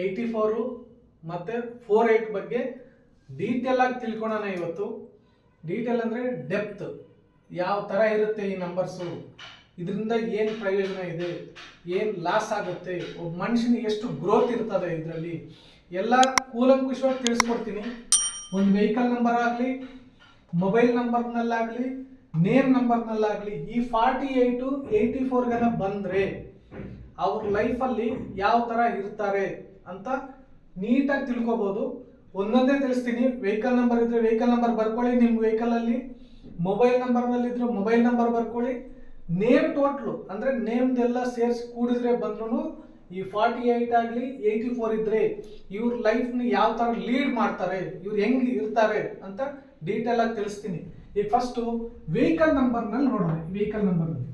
Eighty four ಮತ್ತು four eight ಬಗ್ಗೆ detail ಆಗಿ ತಿಳ್ಕೊಳೋಣ ಇವತ್ತು. ಡೀಟೇಲ್ ಅಂದರೆ ಡೆಪ್ತ್ ಯಾವ ಥರ ಇರುತ್ತೆ ಈ ನಂಬರ್ಸು ಇದರಿಂದ ಏನು ಪ್ರಯೋಜನ ಇದೆ, ಏನು ಲಾಸ್ ಆಗುತ್ತೆ, ಒಬ್ಬ ಮನುಷ್ಯನಿಗೆ ಎಷ್ಟು ಗ್ರೋತ್ ಇರ್ತದೆ ಇದರಲ್ಲಿ, ಎಲ್ಲ ಕೂಲಂಕುಷವಾಗಿ ತಿಳಿಸ್ಕೊಡ್ತೀನಿ. ಒಂದು ವೆಹಿಕಲ್ ನಂಬರ್ ಆಗಲಿ ಮೊಬೈಲ್ ನಂಬರ್ನಲ್ಲಾಗಲಿ ನೇಮ್ ನಂಬರ್ನಲ್ಲಾಗಲಿ ಈ ಫಾರ್ಟಿ ಏಯ್ಟು ಏಯ್ಟಿ ಫೋರ್ಗೆಲ್ಲ ಬಂದರೆ, ಅವ್ರ ಲೈಫಲ್ಲಿ ಯಾವ ಥರ ಇರ್ತಾರೆ ಅಂತ ನೀಟಾಗಿ ತಿಳ್ಕೊಬೋದು. ಒಂದೊಂದೇ ತಿಳಿಸ್ತೀನಿ. ವೆಹಿಕಲ್ ನಂಬರ್ ಇದ್ರೆ ವೆಹಿಕಲ್ ನಂಬರ್ ಬರ್ಕೊಳ್ಳಿ. ನಿಮ್ಮ ವೆಹಿಕಲಲ್ಲಿ ಮೊಬೈಲ್ ನಂಬರ್ನಲ್ಲಿ ಇದ್ರೆ ಮೊಬೈಲ್ ನಂಬರ್ ಬರ್ಕೊಳ್ಳಿ. ನೇಮ್ ಟೋಟ್ಲು ಅಂದರೆ ನೇಮ್ದೆಲ್ಲ ಸೇರಿಸಿ ಕೂಡಿದ್ರೆ ಬಂದ್ರೂ ಈ ಫಾರ್ಟಿ ಏಯ್ಟ್ ಆಗಲಿ ಏಯ್ಟಿ ಫೋರ್ ಇದ್ರೆ ಇವ್ರ ಲೈಫ್ನ ಯಾವ ಥರ ಲೀಡ್ ಮಾಡ್ತಾರೆ, ಇವ್ರು ಹೆಂಗೆ ಇರ್ತಾರೆ ಅಂತ ಡೀಟೇಲ್ ಆಗಿ ತಿಳಿಸ್ತೀನಿ. ಈಗ ಫಸ್ಟು ವೆಹಿಕಲ್ ನಂಬರ್ನಲ್ಲಿ ನೋಡೋಣ. ವೆಹಿಕಲ್ ನಂಬರ್ನಲ್ಲಿ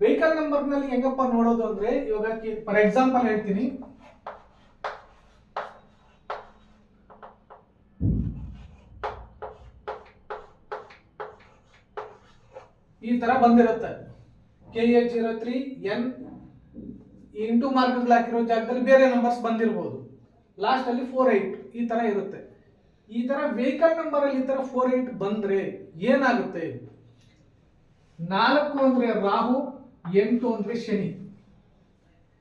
ವೆಹಿಕಲ್ ನಂಬರ್ನಲ್ಲಿ ಹೆಂಗಪ್ಪ ನೋಡೋದು ಅಂದ್ರೆ ಇವಾಗ ಫಾರ್ ಎಕ್ಸಾಂಪಲ್ ಹೇಳ್ತೀನಿ. ಈ ತರ ಬಂದಿರುತ್ತೆ. K A zero three N into mark ಹಾಕಿರೋ ಜಾಗದಲ್ಲಿ ಬೇರೆ ನಂಬರ್ಸ್ ಬಂದಿರ್ಬೋದು. ಲಾಸ್ಟ್ ಅಲ್ಲಿ ಫೋರ್ ಏಟ್ ಈ ತರ ಇರುತ್ತೆ. ಈ ತರ ವೆಹಿಕಲ್ ನಂಬರ್ ಅಲ್ಲಿ ಈ ತರ ಫೋರ್ ಏಯ್ಟ್ ಬಂದ್ರೆ ಏನಾಗುತ್ತೆ? ನಾಲ್ಕು ಅಂದ್ರೆ ರಾಹು, ಎಂಟು ಅಂದ್ರೆ ಶನಿ.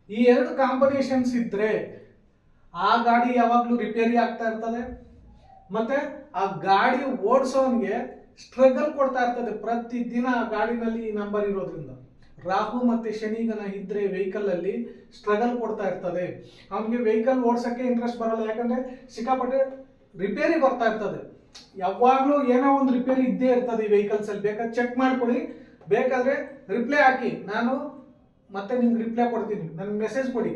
ಈ ಎರಡು ಕಾಂಬಿನೇಷನ್ಸ್ ಇದ್ರೆ ಆ ಗಾಡಿ ಯಾವಾಗಲೂ ರಿಪೇರಿ ಆಗ್ತಾ ಇರ್ತದೆ. ಮತ್ತೆ ಆ ಗಾಡಿ ಓಡಿಸೋನ್ಗೆ ಸ್ಟ್ರಗಲ್ ಕೊಡ್ತಾ ಇರ್ತದೆ ಪ್ರತಿ ದಿನ ಆ ಗಾಡಿನಲ್ಲಿ ಈ ನಂಬರ್ ಇರೋದ್ರಿಂದ. ರಾಹು ಮತ್ತೆ ಶನಿಗನ ಇದ್ರೆ ವೆಹಿಕಲ್ ಅಲ್ಲಿ ಸ್ಟ್ರಗಲ್ ಕೊಡ್ತಾ ಇರ್ತದೆ. ಅವನಿಗೆ ವೆಹಿಕಲ್ ಓಡಿಸಕ್ಕೆ ಇಂಟ್ರೆಸ್ಟ್ ಬರಲ್ಲ, ಯಾಕಂದ್ರೆ ಸಿಕ್ಕಾಪಟ್ಟೆ ರಿಪೇರಿ ಬರ್ತಾ ಇರ್ತದೆ. ಯಾವಾಗಲೂ ಏನೋ ಒಂದು ರಿಪೇರಿ ಇದ್ದೇ ಇರ್ತದೆ ಈ ವೆಹಿಕಲ್ಸ್ ಅಲ್ಲಿ. ಬೇಕಾದ್ರೆ ಚೆಕ್ ಮಾಡ್ಕೊಳ್ಳಿ. ಬೇಕಾದ್ರೆ ರಿಪ್ಲೈ ಹಾಕಿ. ನಾನು ಮತ್ತೆ ನಿಮ್ಗೆ ರಿಪ್ಲೈ ಕೊಡ್ತೀನಿ. ನನ್ಗೆ ಮೆಸೇಜ್ ಕೊಡಿ.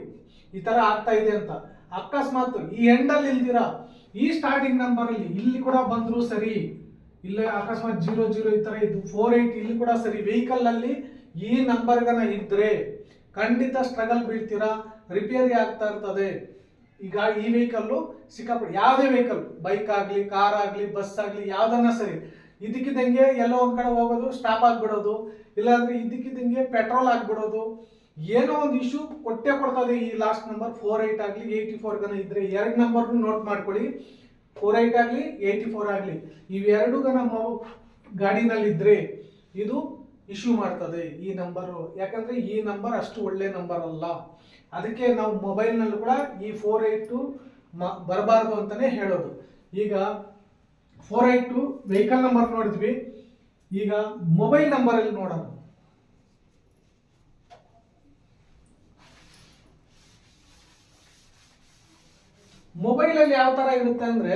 ಈ ತರ ಆಗ್ತಾ ಇದೆ ಅಂತ. ಅಕಸ್ಮಾತ್ ಈ ಎಂಡಲ್ಲಿ ಇಲ್ದಿರಾ? ಈ ಸ್ಟಾರ್ಟಿಂಗ್ ನಂಬರ್ ಅಲ್ಲಿ ಇಲ್ಲಿ ಕೂಡ ಬಂದ್ರು ಸರಿ, ಇಲ್ಲ ಅಕಸ್ಮಾತ್ ಜೀರೋ ಜೀರೋ ಈ ತರ ಇದು ಫೋರ್ ಏಯ್ಟ್ ಇಲ್ಲಿ ಕೂಡ ಸರಿ. ವೆಹಿಕಲ್ ಅಲ್ಲಿ ಈ ನಂಬರ್ಗನ ಇದ್ದರೆ ಖಂಡಿತ ಸ್ಟ್ರಗಲ್ ಬೀಳ್ತೀರಾ? ರಿಪೇರಿ ಆಗ್ತಾ ಇರ್ತದೆ. ಈಗ ಈ ವೆಹಿಕಲ್ಲು ಸಿಕ್ಕಾಪಟ್ಟೆ ಯಾವುದೇ ವೆಹಿಕಲ್ ಬೈಕ್ ಆಗಲಿ ಕಾರ್ ಆಗಲಿ ಬಸ್ ಆಗಲಿ, ಯಾವುದನ್ನ ಸರಿ. ಇದಕ್ಕಿದ್ದಂಗೆ ಎಲ್ಲೋ ಒಂದು ಕಡೆ ಹೋಗೋದು ಸ್ಟಾಪ್ ಆಗಿಬಿಡೋದು. ಇಲ್ಲಾಂದರೆ ಇದಕ್ಕಿದ್ದಂಗೆ ಪೆಟ್ರೋಲ್ ಆಗ್ಬಿಡೋದು. ಏನೋ ಒಂದು ಇಶ್ಯೂ ಕೊಟ್ಟೆ ಕೊಡ್ತದೆ ಈ ಲಾಸ್ಟ್ ನಂಬರ್ ಫೋರ್ ಏಯ್ಟ್ ಆಗಲಿ ಏಯ್ಟಿ ಫೋರ್ ಗನ ಇದ್ರೆ ಎರಡು ನಂಬರ್ ನೋಟ್ ಮಾಡ್ಕೊಳ್ಳಿ. ಫೋರ್ ಏಯ್ಟ್ ಆಗಲಿ ಏಯ್ಟಿ ಫೋರ್ ಆಗಲಿ ಇವೆರಡು ಗನ ಗಾಡಿನಲ್ಲಿದ್ದರೆ ಇದು ಇಶ್ಯೂ ಮಾಡ್ತದೆ ಈ ನಂಬರು ಯಾಕಂದ್ರೆ ಈ ನಂಬರ್ ಅಷ್ಟು ಒಳ್ಳೆ ನಂಬರ್ ಅಲ್ಲ. ಅದಕ್ಕೆ ನಾವು ಮೊಬೈಲ್ನಲ್ಲೂ ಕೂಡ ಈ ಫೋರ್ ಏಯ್ಟು ಬರಬಾರ್ದು ಅಂತಾನೆ ಹೇಳೋದು. ಈಗ four eight two vehicle number ನೋಡಿದ್ವಿ. ಈಗ ಮೊಬೈಲ್ ನಂಬರ್ ಅಲ್ಲಿ ನೋಡೋಣ. ಮೊಬೈಲ್ ಅಲ್ಲಿ ಯಾವ ತರ ಇರುತ್ತೆ ಅಂದ್ರೆ,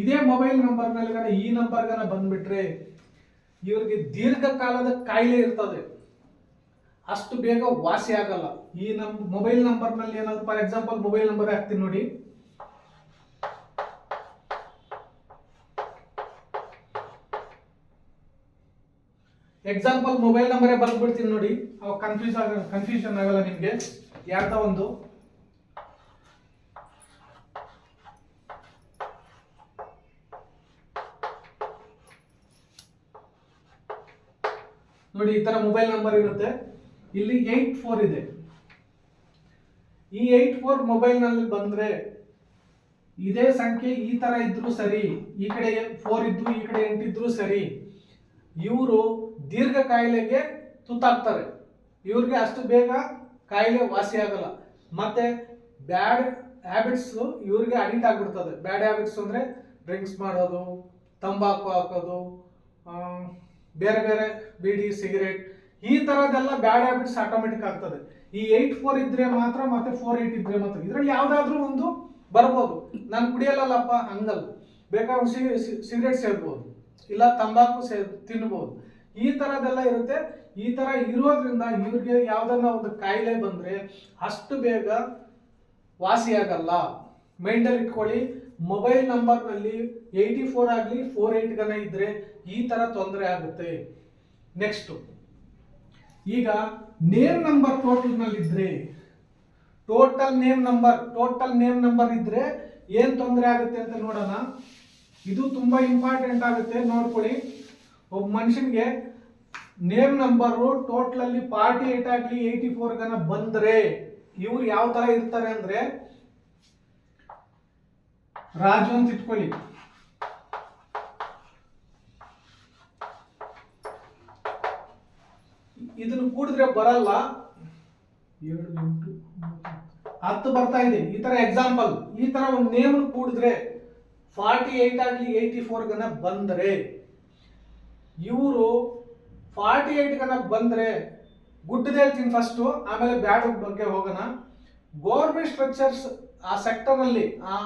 ಇದೇ ಮೊಬೈಲ್ ನಂಬರ್ನಲ್ಲಿ ಈ ನಂಬರ್ ಗನ ಬಂದ್ಬಿಟ್ರೆ ಇವರಿಗೆ ದೀರ್ಘಕಾಲದ ಕಾಯಿಲೆ ಇರ್ತದೆ. ಅಷ್ಟು ಬೇಗ ವಾಸಿ ಆಗಲ್ಲ. ಈ ನಮ್ ಮೊಬೈಲ್ ನಂಬರ್ನಲ್ಲಿ ಏನಾದ್ರು ಫಾರ್ ಎಕ್ಸಾಂಪಲ್ ಮೊಬೈಲ್ ನಂಬರ್ ಹಾಕ್ತೀನಿ ನೋಡಿ. ಎಕ್ಸಾಂಪಲ್ ಮೊಬೈಲ್ ನಂಬರೇ ಬಂದ್ಬಿಡ್ತೀನಿ ನೋಡಿ. ಅವಾಗ ಕನ್ಫ್ಯೂಸ್ ಆಗ ಕನ್ಫ್ಯೂಷನ್ ಆಗಲ್ಲ ನಿಮಗೆ. ಯಾರ್ದ ಒಂದು. ನೋಡಿ, ಈ ತರ ಮೊಬೈಲ್ ನಂಬರ್ ಇರುತ್ತೆ. ಇಲ್ಲಿ ಏಯ್ಟ್ ಫೋರ್ ಇದೆ. ಈ ಏಯ್ಟ್ ಫೋರ್ ಮೊಬೈಲ್ನಲ್ಲಿ ಬಂದ್ರೆ ಇದೇ ಸಂಖ್ಯೆ ಈ ತರ ಇದ್ರು ಸರಿ, ಈ ಕಡೆ ಫೋರ್ ಇದ್ದು ಈ ಕಡೆ ಎಂಟಿದ್ರು ಸರಿ, ಇವರು ದೀರ್ಘ ಕಾಯಿಲೆಗೆ ತುತ್ತಾಗ್ತಾರೆ. ಇವ್ರಿಗೆ ಅಷ್ಟು ಬೇಗ ಕಾಯಿಲೆ ವಾಸಿ ಆಗಲ್ಲ. ಮತ್ತೆ ಬ್ಯಾಡ್ ಹ್ಯಾಬಿಟ್ಸ್ ಇವ್ರಿಗೆ ಅಡಿಕ್ಟ್ ಆಗ್ಬಿಡ್ತದೆ. ಬ್ಯಾಡ್ ಹ್ಯಾಬಿಟ್ಸ್ ಅಂದ್ರೆ ಡ್ರಿಂಕ್ಸ್ ಮಾಡೋದು, ತಂಬಾಕು ಹಾಕೋದು ಬೇರೆ ಬೇರೆ ಬೀಡಿ, ಸಿಗರೇಟ್, ಈ ತರದೆಲ್ಲ ಬ್ಯಾಡ್ ಹ್ಯಾಬಿಟ್ಸ್ ಆಟೋಮೆಟಿಕ್ ಆಗ್ತದೆ. ಈ ಏಯ್ಟ್ ಫೋರ್ ಇದ್ರೆ ಮಾತ್ರ ಮತ್ತೆ ಫೋರ್ ಏಯ್ಟ್ ಇದ್ರೆ ಮಾತ್ರ. ಇದ್ರಲ್ಲಿ ಯಾವ್ದಾದ್ರು ಒಂದು ಬರ್ಬೋದು. ನಾನು ಕುಡಿಯಲ್ಲಪ್ಪ ಹಂಗಲ್ಲ. ಬೇಕಾದ್ರೆ ಸಿಗರೇಟ್ ಸೇರ್ಬೋದು. ಇಲ್ಲ ತಂಬಾಕು ಸೇ, ತಿನ್ಬೋದು. ಈ ತರದೆಲ್ಲ ಇರುತ್ತೆ. ಈ ತರ ಇರೋದ್ರಿಂದ ಇವ್ರಿಗೆ ಯಾವ್ದನ್ನ ಒಂದು ಕಾಯಿಲೆ ಬಂದ್ರೆ ಅಷ್ಟು ಬೇಗ ವಾಸಿಯಾಗಲ್ಲ. ಮೈಂಡಲ್ಲಿ ಇಟ್ಕೊಳ್ಳಿ. ಮೊಬೈಲ್ ನಂಬರ್ನಲ್ಲಿ ಏಯ್ಟಿ ಫೋರ್ ಆಗಲಿ ಫೋರ್ ಏಯ್ಟ್ ಗನ ಇದ್ರೆ ಈ ತರ ತೊಂದರೆ ಆಗುತ್ತೆ. ನೆಕ್ಸ್ಟ್ ಈಗ name number ಟೋಟಲ್ನಲ್ಲಿದ್ದರೆ total name number total name number ಇದ್ರೆ ಏನು ತೊಂದರೆ ಆಗುತ್ತೆ ಅಂತ ನೋಡೋಣ. ಇದು ತುಂಬಾ ಇಂಪಾರ್ಟೆಂಟ್ ಆಗುತ್ತೆ, ನೋಡ್ಕೊಳ್ಳಿ. ಒಬ್ಬ ಮನುಷ್ಯನಿಗೆ ನೇಮ್ ನಂಬರು ಟೋಟಲ್ ಅಲ್ಲಿ ಫಾರ್ಟಿ ಏಟ್ ಆಗಲಿ ಏಯ್ಟಿ ಫೋರ್ ಗನ ಬಂದ್ರೆ, ಇವ್ರು ಯಾವ ತರ ಇರ್ತಾರೆ ಅಂದ್ರೆ ರಾಜು ಅಂತ ಇಟ್ಕೊಳ್ಳಿ. ಇದನ್ನು ಕೂಡಿದ್ರೆ ಬರಲ್ಲ. ಹತ್ತು ಬರ್ತಾ ಇದೆ. ಈ ತರ ಎಕ್ಸಾಂಪಲ್ ಈ ತರ ಒಂದು ನೇಮ್ ಕೂಡಿದ್ರೆ ಫಾರ್ಟಿ ಏಟ್ ಆಗಲಿ ಏಯ್ಟಿ ಫೋರ್ ಗನ ಬಂದ್ರೆ, ಇವರು ಫಾರ್ಟಿ ಏಟ್ ಗನ ಬಂದ್ರೆ ಗುಡ್ಡದ ಹೇಳ್ತೀನಿ ಫಸ್ಟು ಆಮೇಲೆ ಬ್ಯಾಡ್ ಬಗ್ಗೆ ಹೋಗೋಣ. ಗೌರ್ಮೆಂಟ್ ಸ್ಟ್ರಕ್ಚರ್ಸ್ ಆ ಸೆಕ್ಟರ್ ಅಲ್ಲಿ, ಆ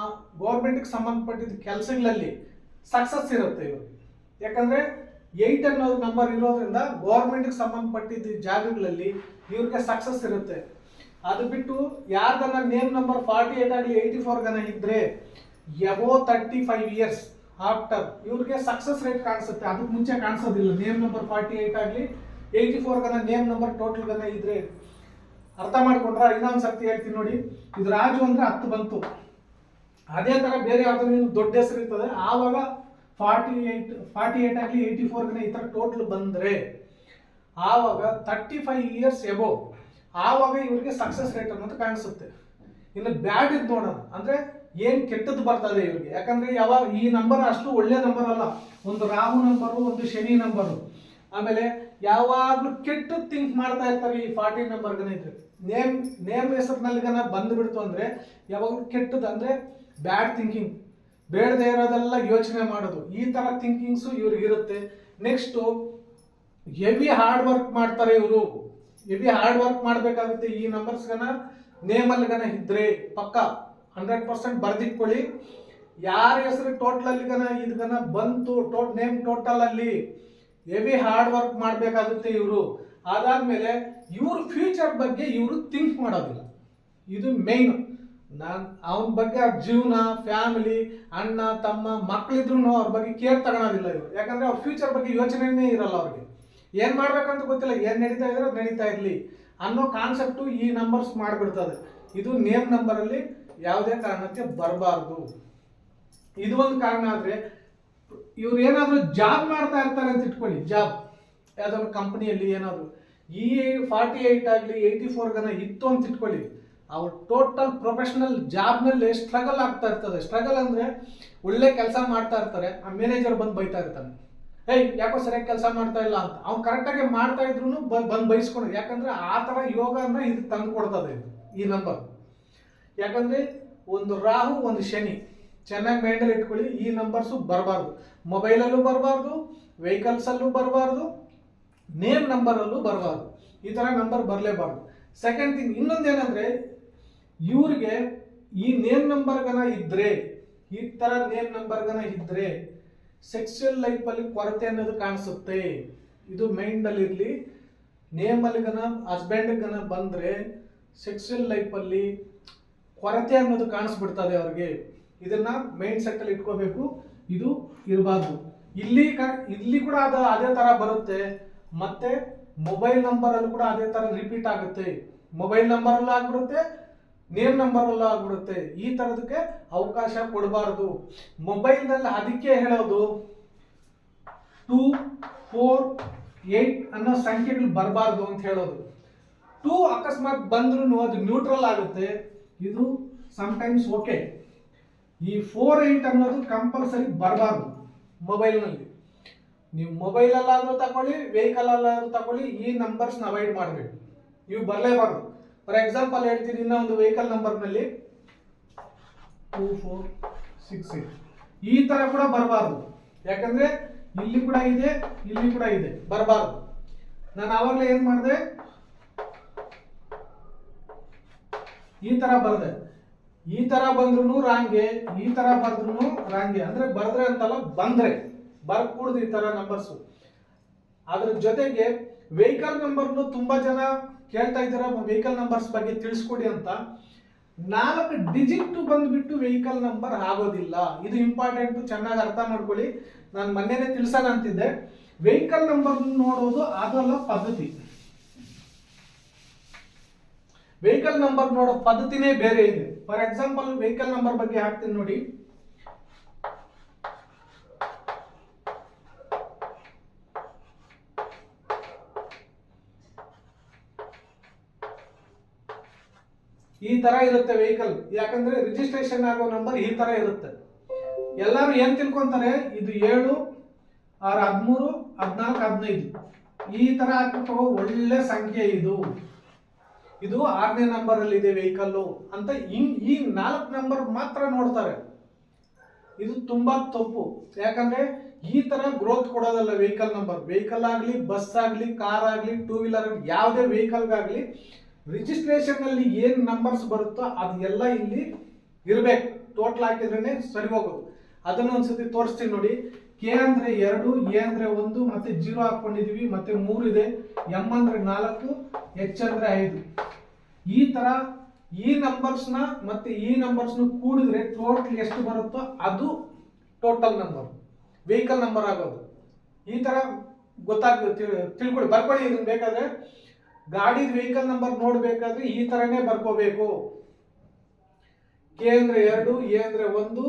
ಗೌರ್ಮೆಂಟ್ಗೆ ಸಂಬಂಧಪಟ್ಟಿದ್ದ ಕೆಲಸಗಳಲ್ಲಿ ಸಕ್ಸಸ್ ಇರುತ್ತೆ ಇವರು ಯಾಕಂದ್ರೆ ಏಯ್ಟ್ ಅನ್ನೋ ನಂಬರ್ ಇರೋದ್ರಿಂದ ಗೌರ್ಮೆಂಟ್ಗೆ ಸಂಬಂಧಪಟ್ಟಿದ್ದ ಜಾಗಗಳಲ್ಲಿ ಇವ್ರಿಗೆ ಸಕ್ಸಸ್ ಇರುತ್ತೆ. ಅದು ಬಿಟ್ಟು ಯಾರ್ದನ್ನ ನೇಮ್ ನಂಬರ್ ಫಾರ್ಟಿ ಏಟ್ ಆಗಲಿ ಏಯ್ಟಿ ಫೋರ್ ಗನ ಇದ್ರೆ above thirty five years after ಇವ್ರಿಗೆ ಸಕ್ಸಸ್ ರೇಟ್ ಕಾಣಿಸುತ್ತೆ. ಅದಕ್ಕೆ ಮುಂಚೆ ಕಾಣಿಸೋದಿಲ್ಲ. ನೇಮ್ ನಂಬರ್ ಫಾರ್ಟಿ ಏಟ್ ಆಗಲಿ ಏಯ್ಟಿ ಫೋರ್ ಗನ ನೇಮ್ ನಂಬರ್ ಟೋಟಲ್ ಗನ ಇದ್ರೆ ಅರ್ಥ ಮಾಡ್ಕೊಂಡ್ರ ಇನ್ನೊಂದು ಸರ್ತಿ ಹೇಳ್ತೀನಿ ನೋಡಿ. ಇದು ರಾಜು ಅಂದ್ರೆ ಹತ್ತು ಬಂತು. ಅದೇ ತರ ಬೇರೆ ಯಾವ್ದಾದ್ರು ದೊಡ್ಡ ಹೆಸರು ಇರ್ತದೆ. ಆವಾಗ ಫಾರ್ಟಿ ಏಟ್ ಫಾರ್ಟಿ ಏಟ್ ಆಗಲಿ ಏಯ್ಟಿ ಫೋರ್ಗೆ ಈ ಥರ ಟೋಟಲ್ ಬಂದರೆ ಆವಾಗ ತರ್ಟಿ ಫೈವ್ ಇಯರ್ಸ್ ಎಬೋ ಆವಾಗ ಇವ್ರಿಗೆ ಸಕ್ಸಸ್ ರೇಟ್ ಅನ್ನೋದು ಕಾಣಿಸುತ್ತೆ. ಇನ್ನು ಬ್ಯಾಡ್ ಇದ್ ನೋಡೋಣ. ಅಂದ್ರೆ ಏನ್ ಕೆಟ್ಟದ್ದು ಬರ್ತದೆ ಇವ್ರಿಗೆ. ಯಾಕಂದ್ರೆ ಯಾವಾಗ ಈ ನಂಬರ್ ಅಷ್ಟು ಒಳ್ಳೆ ನಂಬರ್ ಅಲ್ಲ. ಒಂದು ರಾಹು ನಂಬರು ಒಂದು ಶನಿ ನಂಬರು ಆಮೇಲೆ ಯಾವಾಗ್ಲೂ ಕೆಟ್ಟ ಥಿಂಕ್ ಮಾಡ್ತಾ ಇರ್ತಾರೆ ಈ ಫಾರ್ಟಿ ನಂಬರ್ ಗಣಿತರು ನೇಮ್ ನೇಮ್ ಹೆಸರಿನಲ್ಲಿ ಗನ ಬಂದ್ಬಿಡ್ತು ಅಂದ್ರೆ ಯಾವಾಗಲೂ ಕೆಟ್ಟದ್ದು ಅಂದ್ರೆ ಬ್ಯಾಡ್ ಥಿಂಕಿಂಗ್ ಬೇಡದೇ ಇರೋದೆಲ್ಲ ಯೋಚನೆ ಮಾಡೋದು. ಈ ತರ ಥಿಂಕಿಂಗ್ಸ್ ಇವ್ರಿಗಿರುತ್ತೆ ನೆಕ್ಸ್ಟು ಹೆವಿ ಹಾರ್ಡ್ ವರ್ಕ್ ಮಾಡ್ತಾರೆ ಇವರು. ಹೆವಿ ಹಾರ್ಡ್ ವರ್ಕ್ ಮಾಡಬೇಕಾಗುತ್ತೆ ಈ ನಂಬರ್ಸ್ಗನ ಅಲ್ಲಿ ಗನ ಇದ್ರೆ ಪಕ್ಕ ಹಂಡ್ರೆಡ್ ಪರ್ಸೆಂಟ್ ಬರ್ದಿಟ್ಕೊಳ್ಳಿ. ಯಾರ ಹೆಸರು ಟೋಟಲ್ ಅಲ್ಲಿ ಗನ ಇದ್ಗನ ಬಂತು ಟೋಟ್ ನೇಮ್ ಟೋಟಲ್ ಅಲ್ಲಿ. ಹೆವಿ ಹಾರ್ಡ್ ವರ್ಕ್ ಮಾಡಬೇಕಾಗುತ್ತೆ ಇವರು. ಅದಾದ್ಮೇಲೆ ಇವ್ರ ಫ್ಯೂಚರ್ ಬಗ್ಗೆ ಇವರು ಥಿಂಕ್ ಮಾಡೋದಿಲ್ಲ. ಇದು ಮೇನ್ ನಾನು ಅವನ ಬಗ್ಗೆ ಅವ್ರ ಜೀವನ ಫ್ಯಾಮಿಲಿ ಅಣ್ಣ, ತಮ್ಮ ಮಕ್ಕಳಿದ್ರು ಅವ್ರ ಬಗ್ಗೆ ಕೇರ್ ತಗೊಳೋದಿಲ್ಲ ಇವರು. ಯಾಕಂದ್ರೆ ಅವ್ರ ಫ್ಯೂಚರ್ ಬಗ್ಗೆ ಯೋಚನೆನೇ ಇರಲ್ಲ ಅವ್ರಿಗೆ. ಏನು ಮಾಡಬೇಕಂತ ಗೊತ್ತಿಲ್ಲ, ಏನು ನಡೀತಾ ಇದ್ರೆ ನಡೀತಾ ಇರಲಿ ಅನ್ನೋ ಕಾನ್ಸೆಪ್ಟು ಈ ನಂಬರ್ಸ್ ಮಾಡಿಬಿಡ್ತದೆ. ಇದು ನೇಮ್ ನಂಬರಲ್ಲಿ ಯಾವುದೇ ಕಾರಣಕ್ಕೆ ಬರಬಾರ್ದು. ಇದು ಒಂದು ಕಾರಣ ಆದ್ರೆ ಇವ್ರು ಏನಾದರೂ ಜಾಬ್ ಮಾಡ್ತಾ ಇರ್ತಾರೆ ಅಂತ ಇಟ್ಕೊಳ್ಳಿ ಜಾಬ್ ಯಾವ್ದಾದ್ರು ಕಂಪನಿಯಲ್ಲಿ ಏನಾದರೂ, ಈ ಫಾರ್ಟಿ ಏಯ್ಟ್ ಆಗಲಿ ಏಯ್ಟಿ ಫೋರ್ಗನ ಇತ್ತು ಅಂತ ಇಟ್ಕೊಳ್ಳಿ. ಅವ್ರು ಟೋಟಲ್ ಪ್ರೊಫೆಷನಲ್ ಜಾಬ್ನಲ್ಲಿ ಸ್ಟ್ರಗಲ್ ಆಗ್ತಾ ಇರ್ತದೆ. ಸ್ಟ್ರಗಲ್ ಅಂದ್ರೆ ಒಳ್ಳೆ ಕೆಲಸ ಮಾಡ್ತಾ ಇರ್ತಾರೆ, ಆ ಮ್ಯಾನೇಜರ್ ಬಂದು ಬೈತಾ ಇರ್ತಾನೆ. ಏಯ್, ಯಾಕೋ ಸರಿಯಾಗಿ ಕೆಲಸ ಮಾಡ್ತಾ ಇಲ್ಲ ಅಂತ. ಅವ್ನು ಕರೆಕ್ಟಾಗಿ ಮಾಡ್ತಾ ಇದ್ರು ಬಂದು ಬೈಸ್ಕೊಂಡು, ಯಾಕಂದ್ರೆ ಆ ಥರ ಯೋಗನ ಇದು ತಂದು ಕೊಡ್ತದೆ ಇದು, ಈ ನಂಬರ್ ಯಾಕಂದ್ರೆ ಒಂದು ರಾಹು, ಒಂದು ಶನಿ. ಚೆನ್ನಾಗಿ ಮೈಂಡಲ್ಲಿ ಇಟ್ಕೊಳ್ಳಿ. ಈ ನಂಬರ್ಸು ಬರಬಾರ್ದು. ಮೊಬೈಲಲ್ಲೂ ಬರಬಾರ್ದು ವೆಹಿಕಲ್ಸಲ್ಲೂ ಬರಬಾರ್ದು ನೇಮ್ ನಂಬರಲ್ಲೂ ಬರಬಾರ್ದು. ಈ ಥರ ನಂಬರ್ ಬರಲೇಬಾರ್ದು. ಸೆಕೆಂಡ್ ಥಿಂಗ್ ಏನಂದರೆ ಇವ್ರಿಗೆ ಈ ನೇಮ್ ನಂಬರ್ಗನ ಇದ್ದರೆ ಈ ಥರ ನೇಮ್ ನಂಬರ್ಗನ ಇದ್ದರೆ ಸೆಕ್ಸುವಲ್ ಲೈಫಲ್ಲಿ ಕೊರತೆ ಅನ್ನೋದು ಕಾಣಿಸುತ್ತೆ. ಇದು ಮೈಂಡಲ್ಲಿರಲಿ ನೇಮಲ್ಲಿಗನ ಹಸ್ಬೆಂಡ್ಗನ ಗನ ಹಸ್ಬೆಂಡ್ ಗನ ಬಂದರೆ ಸೆಕ್ಸುವಲ್ ಲೈಫಲ್ಲಿ ಕೊರತೆ ಅನ್ನೋದು ಕಾಣಿಸ್ಬಿಡ್ತದೆ ಅವ್ರಿಗೆ. ಇದನ್ನ ಮೈಂಡ್ ಸೆಟ್ಟಲ್ಲಿ ಇಟ್ಕೋಬೇಕು. ಇದು ಇರಬಾರ್ದು. ಇಲ್ಲಿ ಇಲ್ಲಿ ಕೂಡ ಅದು ಅದೇ ತರ ಬರುತ್ತೆ. ಮತ್ತೆ ಮೊಬೈಲ್ ನಂಬರ್ ಅಲ್ಲಿ ಕೂಡ ಅದೇ ತರ ರಿಪೀಟ್ ಆಗುತ್ತೆ. ಮೊಬೈಲ್ ನಂಬರ್ ಅಲ್ಲ ಆಗ್ಬಿಡುತ್ತೆ ನೇಮ್ ನಂಬರ್ ಅಲ್ಲ ಆಗ್ಬಿಡುತ್ತೆ. ಈ ತರದಕ್ಕೆ ಅವಕಾಶ ಕೊಡಬಾರ್ದು. ಮೊಬೈಲ್ನಲ್ಲಿ ಅದಕ್ಕೆ ಹೇಳೋದು ಟೂ ಫೋರ್ ಏಟ್ ಅನ್ನೋ ಸಂಖ್ಯೆಗಳು ಬರಬಾರ್ದು ಅಂತ ಹೇಳೋದು. ಟೂ ಅಕಸ್ಮಾತ್ ಬಂದ್ರೂ ಅದು ನ್ಯೂಟ್ರಲ್ ಆಗುತ್ತೆ. ಇದು ಸಮ್ಟೈಮ್ಸ್ ಓಕೆ ಈ ಫೋರ್ ಏಯ್ಟ್ ಅನ್ನೋದು ಕಂಪಲ್ಸರಿ ಬರಬಾರ್ದು ಮೊಬೈಲ್ನಲ್ಲಿ ನೀವು ಮೊಬೈಲಲ್ಲಾದರೂ ತಗೊಳ್ಳಿ ವೆಹಿಕಲಲ್ಲಾದರೂ ತಗೊಳ್ಳಿ, ಈ ನಂಬರ್ಸ್ನ ಅವಾಯ್ಡ್ ಮಾಡಬೇಕು. ಇವು ಬರಲೇಬಾರ್ದು. ಫಾರ್ ಎಕ್ಸಾಂಪಲ್ ಹೇಳ್ತೀನಿ ಇನ್ನೂ ಒಂದು ವೆಹಿಕಲ್ ನಂಬರ್ನಲ್ಲಿ ಟೂ ಫೋರ್ ಸಿಕ್ಸ್ ಏಟ್ ಈ ಥರ ಕೂಡ ಬರಬಾರ್ದು. ಯಾಕಂದ್ರೆ ಇಲ್ಲಿ ಕೂಡ ಇದೆ, ಇಲ್ಲಿ ಕೂಡ ಇದೆ. ಬರಬಾರ್ದು. ನಾನು ಆವಾಗಲೇ ಏನು ಮಾಡಿದೆ? ಈ ತರ ಬರ್ದೆ. ಈ ತರ ಬಂದ್ರು ರಾಂಗೆ, ಈ ತರ ಬರ್ದ್ರು ರಾಂಗೆ. ಅಂದ್ರೆ ಬರ್ದ್ರೆ ಅಂತಲ್ಲ ಬಂದ್ರೆ. ಬರ್ಕೂಡ್ದು ಈ ತರ ನಂಬರ್ಸು ಅದ್ರ ಜೊತೆಗೆ ವೆಹಿಕಲ್ ನಂಬರ್ನು ತುಂಬಾ ಜನ ಕೇಳ್ತಾ ಇದ್ದೀರಾ ವೆಹಿಕಲ್ ನಂಬರ್ಸ್ ಬಗ್ಗೆ ತಿಳಿಸ್ಕೊಡಿ ಅಂತ. ನಾಲ್ಕು ಡಿಜಿಟ್ ಬಂದ್ಬಿಟ್ಟು ವೆಹಿಕಲ್ ನಂಬರ್ ಆಗೋದಿಲ್ಲ. ಇದು ಇಂಪಾರ್ಟೆಂಟ್ ಚೆನ್ನಾಗಿ ಅರ್ಥ ಮಾಡ್ಕೊಳ್ಳಿ. ನಾನು ಮೊನ್ನೆನೆ ತಿಳ್ಸೋಣ ಅಂತಿದ್ದೆ. ವೆಹಿಕಲ್ ನಂಬರ್ ನೋಡೋದು ಅದಲ್ಲ ಪದ್ಧತಿ. ವೆಹಿಕಲ್ ನಂಬರ್ ನೋಡೋ ಪದ್ಧತಿನೇ ಬೇರೆ ಇದೆ. ಫಾರ್ ಎಕ್ಸಾಂಪಲ್ ವೆಹಿಕಲ್ ನಂಬರ್ ಬಗ್ಗೆ ಹಾಕ್ತೀನಿ ನೋಡಿ. ಈ ತರ ಇರುತ್ತೆ ವೆಹಿಕಲ್ ಯಾಕಂದ್ರೆ ರಿಜಿಸ್ಟ್ರೇಷನ್ ಆಗೋ ನಂಬರ್ ಈ ತರ ಇರುತ್ತೆ. ಎಲ್ಲರೂ ಏನ್ ತಿಳ್ಕೊಂತಾರೆ? ಇದು ಏಳು, ಆರು ಹದಿಮೂರು, ಹದಿನಾಲ್ಕು, ಹದಿನೈದು. ಈ ತರ ಹಾಕ್ಬಿಟ್ಟು ಒಳ್ಳೆ ಸಂಖ್ಯೆ ಇದು. ಇದು ಆರನೇ ನಂಬರ್ ಅಲ್ಲಿ ಇದೆ ವೆಹಿಕಲ್ ಅಂತ ಈ ನಾಲ್ಕು ನಂಬರ್ ಮಾತ್ರ ನೋಡ್ತಾರೆ. ಇದು ತುಂಬಾ ತಪ್ಪು. ಯಾಕಂದ್ರೆ ಈ ತರ ಗ್ರೋತ್ ಕೊಡೋದಲ್ಲ ವೆಹಿಕಲ್ ನಂಬರ್ ವೆಹಿಕಲ್ ಆಗಲಿ ಬಸ್ ಆಗಲಿ ಕಾರ್ ಆಗಲಿ ಟೂ ವೀಲರ್ ಯಾವುದೇ ವೆಹಿಕಲ್ಗಾಗಲಿ ರಿಜಿಸ್ಟ್ರೇಷನ್ ಅಲ್ಲಿ ಏನ್ ನಂಬರ್ಸ್ ಬರುತ್ತೋ ಅದೆಲ್ಲ ಇಲ್ಲಿ ಇರ್ಬೇಕು. ಟೋಟಲ್ ಹಾಕಿದ್ರೇನೆ ಸರಿ ಹೋಗೋದು. ಅದನ್ನ ಒಂದ್ಸತಿ ತೋರಿಸ್ತೀನಿ ನೋಡಿ. ಕೆ ಅಂದ್ರೆ ಎರಡು, ಎ ಅಂದ್ರೆ ಒಂದು, ಮತ್ತೆ ಜೀರೋ ಹಾಕೊಂಡಿದೀವಿ ಮತ್ತೆ ಮೂರು ಇದೆ. ಎಂ ಅಂದ್ರೆ ನಾಲ್ಕು, ಎಚ್ ಅಂದ್ರೆ ಐದು. ಈ ತರ ಈ ನಂಬರ್ಸ್ನ ಮತ್ತೆ ಈ ನಂಬರ್ಸ್ನ ಕೂಡಿದ್ರೆ ಟೋಟಲ್ ಎಷ್ಟು ಬರುತ್ತೋ ಅದು ಟೋಟಲ್ ನಂಬರ್ ವೆಹಿಕಲ್ ನಂಬರ್ ಆಗೋದು. ಈ ತರ ಗೊತ್ತಾಗ ತಿಳ್ಕೊಳ್ಳಿ. ಬರ್ಕೊಳ್ಳಿ ಇದನ್ನ ಬೇಕಾದ್ರೆ. ಗಾಡಿ ವೆಹಿಕಲ್ ನಂಬರ್ ನೋಡ್ಬೇಕಾದ್ರೆ ಈ ತರನೇ ಬರ್ಕೋಬೇಕು. ಕೆ ಅಂದ್ರೆ ಎರಡು, ಎ ಅಂದ್ರೆ ಒಂದು,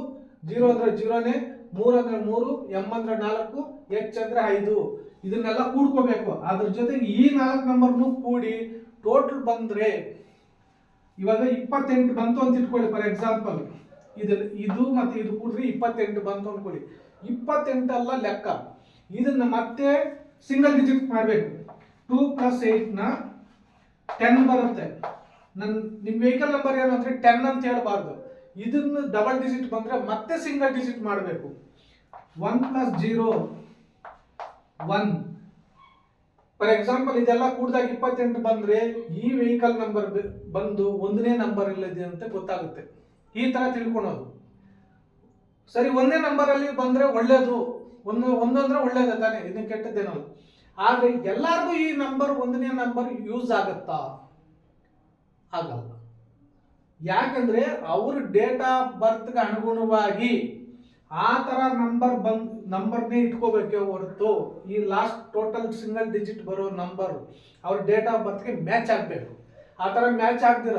ಜೀರೋ ಅಂದ್ರೆ ಜೀರೋನೇ ಮೂರ್ ಅಂದ್ರೆ ಮೂರು ಎಂ ಅಂದ್ರೆ ನಾಲ್ಕು, ಎಚ್ ಅಂದ್ರೆ ಐದು. ಇದನ್ನೆಲ್ಲ ಕೂಡ್ಕೋಬೇಕು. ಅದ್ರ ಜೊತೆಗೆ ಈ ನಾಲ್ಕು ನಂಬರ್ನು ಕೂಡಿ ಟೋಟಲ್ ಬಂದ್ರೆ ಇವಾಗ ಇಪ್ಪತ್ತೆಂಟು ಬಂತು ಅಂತ ಇಟ್ಕೊಳ್ಳಿ ಫಾರ್ ಎಕ್ಸಾಂಪಲ್ ಇದು ಇದು ಮತ್ತೆ ಇದು ಕೂಡ್ರಿ ಇಪ್ಪತ್ತೆಂಟು ಬಂತು ಅನ್ಕೊಳ್ಳಿ. ಇಪ್ಪತ್ತೆಂಟಲ್ಲ ಲೆಕ್ಕ. ಇದನ್ನ ಮತ್ತೆ ಸಿಂಗಲ್ ಡಿಜಿಟ್ ಮಾಡಬೇಕು. ಟೂ ಪ್ಲಸ್ ಏಯ್ಟ್ನ ಟೆನ್ ಬರುತ್ತೆ. ನನ್ನ ನಿಮ್ಮ ವೆಹಿಕಲ್ ನಂಬರ್ ಏನು ಟೆನ್ ಅಂತ ಹೇಳ್ಬಾರ್ದು. ಇದನ್ನ ಡಬಲ್ ಡಿಜಿಟ್ ಬಂದ್ರೆ ಮತ್ತೆ ಸಿಂಗಲ್ ಡಿಜಿಟ್ ಮಾಡಬೇಕು. One plus zero one for example ಇದೆಲ್ಲ ಕೂಡಿದಾಗ ಇಪ್ಪತ್ತೆಂಟು ಬಂದ್ರೆ ಈ ವೆಹಿಕಲ್ ನಂಬರ್ ಬಂದು ಒಂದನೇ ನಂಬರ್ ಇಲ್ಲದೆ ಅಂತ ಗೊತ್ತಾಗುತ್ತೆ. ಈ ತರ ತಿಳ್ಕೊಳೋದು. ಸರಿ, ಒಂದೇ ನಂಬರ್ ಅಲ್ಲಿ ಬಂದ್ರೆ ಒಳ್ಳೇದು. ಒಂದು ಒಂದಂದ್ರೆ ಒಳ್ಳೇದು ತಾನೆ ಇದನ್ನ ಕೆಟ್ಟದ್ದೇನಲ್ಲ. ಆದ್ರೆ ಎಲ್ಲಾರ್ಗೂ ಈ ನಂಬರ್ ಒಂದನೇ ನಂಬರ್ ಯೂಸ್ ಆಗತ್ತಾ? ಆಗಲ್ಲ. ಯಾಕಂದ್ರೆ ಅವ್ರ ಡೇಟ್ ಆಫ್ ಬರ್ತ್ಗೆ ಅನುಗುಣವಾಗಿ ಆ ತರ ನಂಬರ್ ಬಂದ್ ನಂಬರ್ನೇ ಇಟ್ಕೋಬೇಕೆ ಹೊರತು ಈ ಲಾಸ್ಟ್ ಟೋಟಲ್ ಸಿಂಗಲ್ ಡಿಜಿಟ್ ಬರೋ ನಂಬರ್ ಅವ್ರ ಡೇಟ್ ಆಫ್ ಬರ್ತ್ಗೆ ಮ್ಯಾಚ್ ಆಗಬೇಕು. ಆ ಥರ ಮ್ಯಾಚ್ ಆಗ್ದಿರ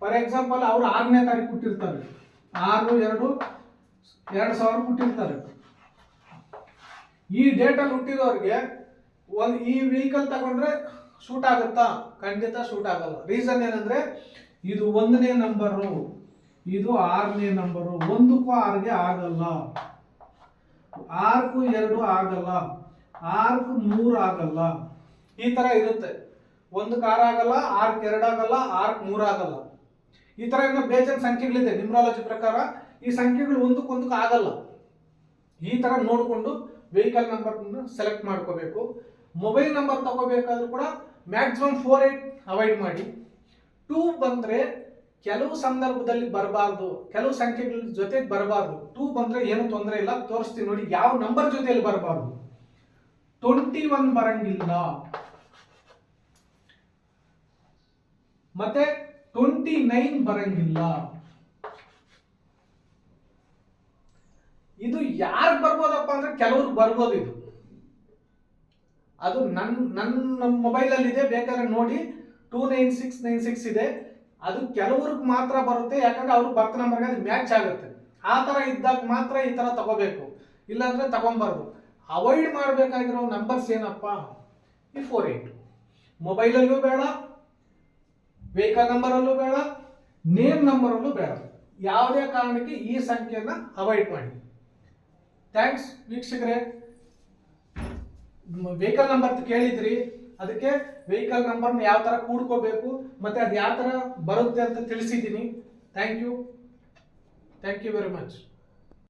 ಫಾರ್ ಎಕ್ಸಾಂಪಲ್ ಅವ್ರು ಆರನೇ ತಾರೀಕು ಹುಟ್ಟಿರ್ತಾರೆ. ಆರು, ಎರಡು ಎರಡು ಸಾವಿರ ಕೊಟ್ಟಿರ್ತಾರೆ ಈ ಡೇಟಲ್ಲಿ ಹುಟ್ಟಿದವ್ರಿಗೆ ಒಂದು ಈ ವೆಹಿಕಲ್ ತಗೊಂಡ್ರೆ ಶೂಟ್ ಆಗುತ್ತಾ? ಖಂಡಿತ ಶೂಟ್ ಆಗಲ್ಲ. ರೀಸನ್ ಏನಂದ್ರೆ ಇದು ಒಂದನೇ ನಂಬರು, ಇದು ಆರನೇ ನಂಬರು. ಒಂದಕ್ಕೂ ಆರ್ಗೆ ಆಗಲ್ಲ. ಆರ್ಕು ಎರಡು ಆಗಲ್ಲ. ಆರ್ಕು ಮೂರು ಆಗಲ್ಲ. ಈ ತರ ಇರುತ್ತೆ. ಒಂದಕ್ಕೆ ಕಾರ್ ಆಗಲ್ಲ, ಆರ್ಕ್ ಎರಡು ಆಗಲ್ಲ, ಆರ್ಕ್ ಮೂರು ಆಗಲ್ಲ. ಈ ತರ ಇನ್ನು ಬೇಜಾನ್ ಸಂಖ್ಯೆಗಳಿದೆ ನ್ಯೂಮರಾಲಜಿ ಪ್ರಕಾರ. ಈ ಸಂಖ್ಯೆಗಳು ಒಂದಕ್ಕೊಂದಕ್ಕೆ ಆಗಲ್ಲ. ಈ ತರ ನೋಡಿಕೊಂಡು ವೆಹಿಕಲ್ ನಂಬರ್ ಸೆಲೆಕ್ಟ್ ಮಾಡ್ಕೋಬೇಕು. ಮೊಬೈಲ್ ನಂಬರ್ ತಗೋಬೇಕಾದ್ರೂ ಕೂಡ ಮ್ಯಾಕ್ಸಿಮಮ್ ಫೋರ್ ಏಟ್ ಅವಾಯ್ಡ್ ಮಾಡಿ. ಟೂ ಬಂದ್ರೆ ಕೆಲವು ಸಂದರ್ಭದಲ್ಲಿ ಬರಬಾರ್ದು, ಕೆಲವು ಸಂಖ್ಯೆಗಳ ಜೊತೆ ಬರಬಾರ್ದು. ಟೂ ಬಂದ್ರೆ ಏನು ತೊಂದರೆ ಇಲ್ಲ, ತೋರಿಸ್ತೀನಿ ನೋಡಿ ಯಾವ ನಂಬರ್ ಜೊತೆಯಲ್ಲಿ ಬರಬಾರ್ದು. ಟ್ವೆಂಟಿ ಒನ್ ಬರಂಗಿಲ್ಲ. ಮತ್ತೆ ಟ್ವೆಂಟಿ ನೈನ್ ಬರಂಗಿಲ್ಲ. ಇದು ಯಾರು ಬರ್ಬೋದಪ್ಪ ಅಂದ್ರೆ ಕೆಲವ್ರಿಗೆ ಬರ್ಬೋದು ಇದು. ಅದು ನನ್ನ ನನ್ನ ಮೊಬೈಲಲ್ಲಿ ಇದೆ ಬೇಕಾದ್ರೆ ನೋಡಿ. Two nine six nine six ಇದೆ. ಅದು ಕೆಲವ್ರಿಗೆ ಮಾತ್ರ ಬರುತ್ತೆ, ಯಾಕಂದ್ರೆ ಅವ್ರ ಬರ್ತ್ ನಂಬರ್ಗೆ ಅದು ಮ್ಯಾಚ್ ಆಗುತ್ತೆ. ಆ ಥರ ಇದ್ದಾಗ ಮಾತ್ರ ಈ ಥರ ತಗೋಬೇಕು. ಇಲ್ಲಾಂದ್ರೆ ತಗೊಂಬಾರ್ದು. ಅವಾಯ್ಡ್ ಮಾಡಬೇಕಾಗಿರೋ ನಂಬರ್ಸ್ ಏನಪ್ಪ? ಈ ಫೋರ್ ಏಯ್ಟ್ ಮೊಬೈಲಲ್ಲೂ ಬೇಡ ವೆಹಿಕಲ್ ನಂಬರಲ್ಲೂ ಬೇಡ ನೇಮ್ ನಂಬರಲ್ಲೂ ಬೇಡ. ಯಾವುದೇ ಕಾರಣಕ್ಕೆ ಈ ಸಂಖ್ಯೆಯನ್ನು ಅವಾಯ್ಡ್ ಮಾಡಿ. ಥ್ಯಾಂಕ್ಸ್ ವೀಕ್ಷಕರೇ. ವೆಹಿಕಲ್ ನಂಬರ್ ಕೇಳಿದ್ರಿ. ಅದಕ್ಕೆ ವೆಹಿಕಲ್ ನಂಬರ್ನ ಯಾವ ಥರ ಕೂಡ್ಕೋಬೇಕು, ಮತ್ತೆ ಅದು ಯಾವ ಥರ ಬರುತ್ತೆ ಅಂತ ತಿಳಿಸಿದ್ದೀನಿ. Thank you thank you very much